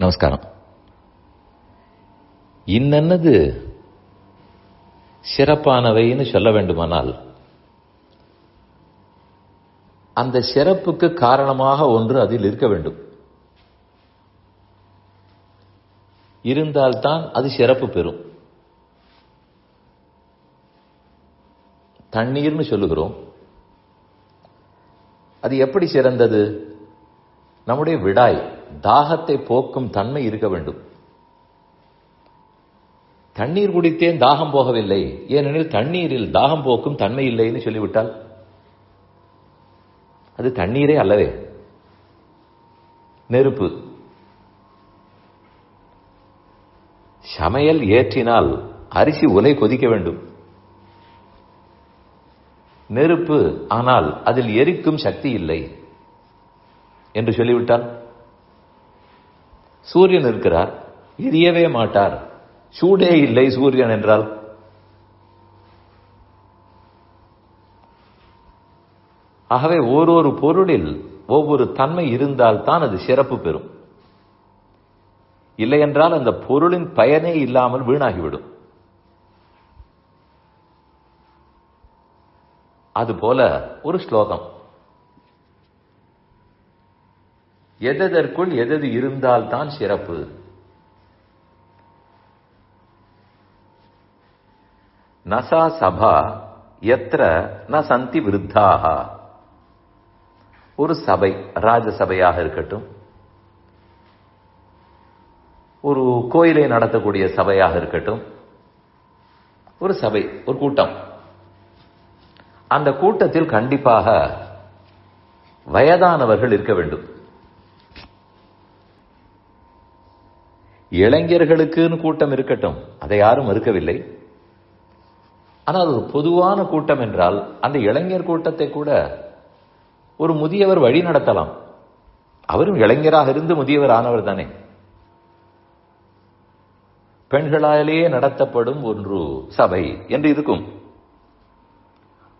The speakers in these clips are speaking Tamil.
நமஸ்காரம். இன்னது சிறப்பானவைன்னு சொல்ல வேண்டுமானால் அந்த சிறப்புக்கு காரணமாக ஒன்று அதில் இருக்க வேண்டும். இருந்தால்தான் அது சிறப்பு பெறும். தண்ணீர்னு சொல்லுகிறோம். அது எப்படி சிறந்தது? நம்முடைய விடாய். தாகத்தை போக்கும் தன்மை இருக்க வேண்டும். தண்ணீர் குடித்தேன் தாகம் போகவில்லை. ஏனெனில் தண்ணீரில் தாகம் போக்கும் தன்மை இல்லைன்னு சொல்லிவிட்டால் அது தண்ணீரே அல்லவே. நெருப்பு. சமையல் ஏற்றினால் அரிசி உலை கொதிக்க வேண்டும். நெருப்பு ஆனால் அதில் எரிக்கும் சக்தி இல்லை. என்று சொல்லிவிட்டால் சூரியன் இருக்கிறார் எரியவே மாட்டார். சூடே இல்லை சூரியன் என்றால். ஆகவே ஓரொரு பொருளில் ஒவ்வொரு தன்மை இருந்தால் தான் அது சிறப்பு பெறும். இல்லை என்றால் அந்த பொருளின் பயனே இல்லாமல் வீணாகிவிடும். அதுபோல ஒரு ஸ்லோகம். எதற்குள் எதது இருந்தால்தான் சிறப்பு? நசா சபா எத்திர ந சந்தி விருத்தாக ஒரு சபை ராஜசபையாக இருக்கட்டும். ஒரு கோயிலை நடத்தக்கூடிய சபையாக இருக்கட்டும். ஒரு சபை ஒரு கூட்டம். அந்த கூட்டத்தில் கண்டிப்பாக வயதானவர்கள் இருக்க வேண்டும். இளைஞர்களுக்குன்னு கூட்டம் இருக்கட்டும் அதை யாரும் மறுக்கவில்லை. ஆனால் ஒரு பொதுவான கூட்டம் என்றால் அந்த இளைஞர் கூட்டத்தை கூட ஒரு முதியவர் வழி நடத்தலாம். அவரும் இளைஞராக இருந்து முதியவர் ஆனவர் தானே. பெண்களாலேயே நடத்தப்படும் ஒன்று சபை என்று இருக்கும்.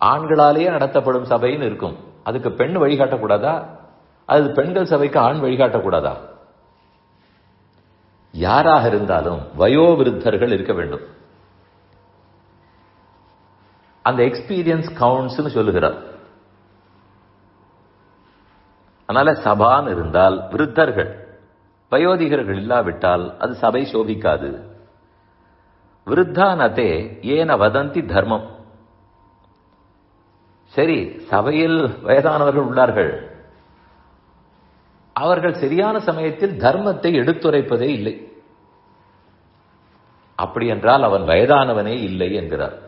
ஆண்களாலேயே நடத்தப்படும் சபைன்னு இருக்கும். அதுக்கு பெண் வழிகாட்டக்கூடாதா அது பெண்கள் சபைக்கு ஆண் வழிகாட்டக்கூடாதா யாராக இருந்தாலும் வயோவிருத்தர்கள் இருக்க வேண்டும். அந்த எக்ஸ்பீரியன்ஸ் கவுண்ட்ஸ்னு சொல்லுகிறார். அதனால சபான்னு இருந்தால் விருத்தர்கள் வயோதிகர்கள் இல்லாவிட்டால் அது சபை சோபிக்காது. விருத்தானதே ஏன வதந்தி தர்மம். சரி சபையில் வயதானவர்கள் உள்ளார்கள். அவர்கள் சரியான சமயத்தில் தர்மத்தை எடுத்துரைப்பதே இல்லை. அப்படி என்றால் அவன் வயதானவனே இல்லை என்கிறார்.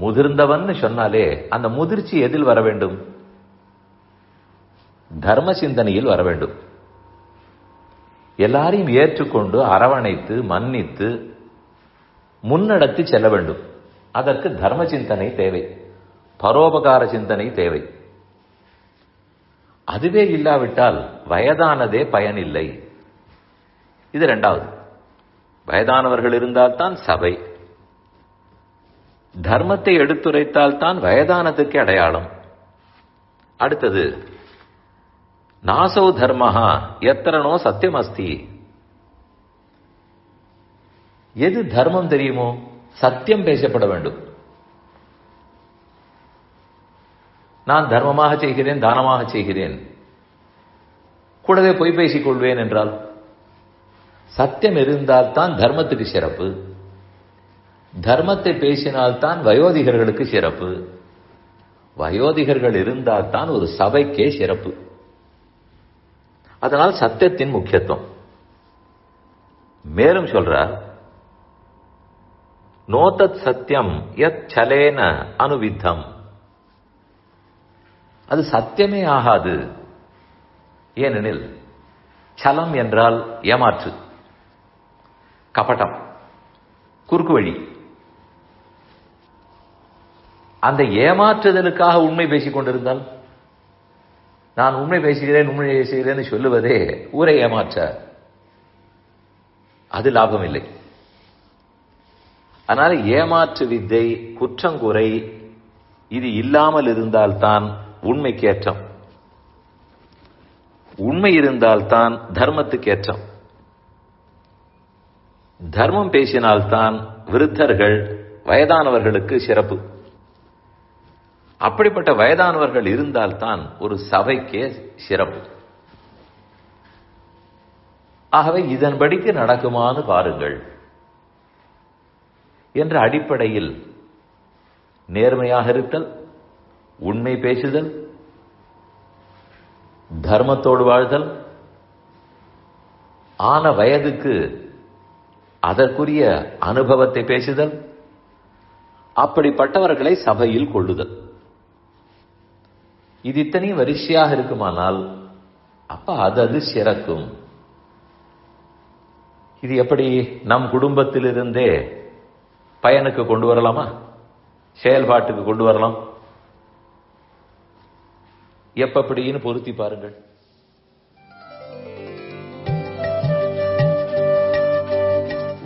முதிர்ந்தவன் சொன்னாலே அந்த முதிர்ச்சி எதில் வர வேண்டும்? தர்ம சிந்தனையில் வர வேண்டும். எல்லாரையும் ஏற்றுக்கொண்டு அரவணைத்து மன்னித்து முன்னடத்தி செல்ல வேண்டும். அதற்கு தர்ம சிந்தனை தேவை. பரோபகார சிந்தனை தேவை. அதுவே இல்லாவிட்டால் வயதானதே பயனில்லை. இது ரெண்டாவது வயதானவர்கள் இருந்தால்தான் சபை. தர்மத்தை எடுத்துரைத்தால் தான் வயதானதுக்கு அடையாளம். அடுத்தது நாசோ தர்மஹா எத்தனோ சத்தியம் அஸ்தி எது தர்மம் தெரியுமோ சத்தியம் பேசப்பட வேண்டும். நான் தர்மமாக செய்கிறேன் தானமாக செய்கிறேன். கூடவே பொய் பேசிக் கொள்வேன் என்றால்? சத்தியம் இருந்தால்தான் தர்மத்துக்கு சிறப்பு. தர்மத்தை பேசினால்தான் வயோதிகர்களுக்கு சிறப்பு. வயோதிகர்கள் இருந்தால்தான் ஒரு சபைக்கே சிறப்பு. அதனால் சத்தியத்தின் முக்கியத்துவம். மேலும் சொல்றார் நோதத் சத்தியம் எத் சலேன அனுவித்தம். அது சத்தியமே ஆகாது. ஏனெனில் சலம் என்றால் ஏமாற்று. கபட்டம் குறுக்கு வழி அந்த ஏமாற்றுதலுக்காக உண்மை பேசிக் கொண்டிருந்தால் நான் உண்மை பேசுகிறேன் உண்மை பேசுகிறேன் சொல்லுவதே ஊரை ஏமாற்ற அது லாபம் இல்லை அதனால ஏமாற்று வித்தை குற்றங்குறை இது இல்லாமல் இருந்தால்தான் உண்மைக்கு ஏற்றம் உண்மை இருந்தால்தான் தர்மத்துக்கு ஏற்றம் தர்மம் பேசினால்தான் விருத்தர்கள் வயதானவர்களுக்கு சிறப்பு. அப்படிப்பட்ட வயதானவர்கள் இருந்தால்தான் ஒரு சபைக்கே சிறப்பு. ஆகவே இதன்படிக்கு நடக்குமான்னு பாருங்கள். என்ற அடிப்படையில் நேர்மையாக இருத்தல் உண்மை பேசுதல் தர்மத்தோடு வாழ்தல் ஆன வயதுக்கு அதற்குரிய அனுபவத்தை பேசுதல் அப்படிப்பட்டவர்களை சபையில் கொள்ளுதல். இது இத்தனை வரிசையாக இருக்குமானால் அப்ப அது அது சிறக்கும். இது எப்படி நம் குடும்பத்திலிருந்தே பயனுக்கு கொண்டு வரலாமா? செயல்பாட்டுக்கு கொண்டு வரலாம்? எப்படின்னு பொருத்தி பாருங்கள்.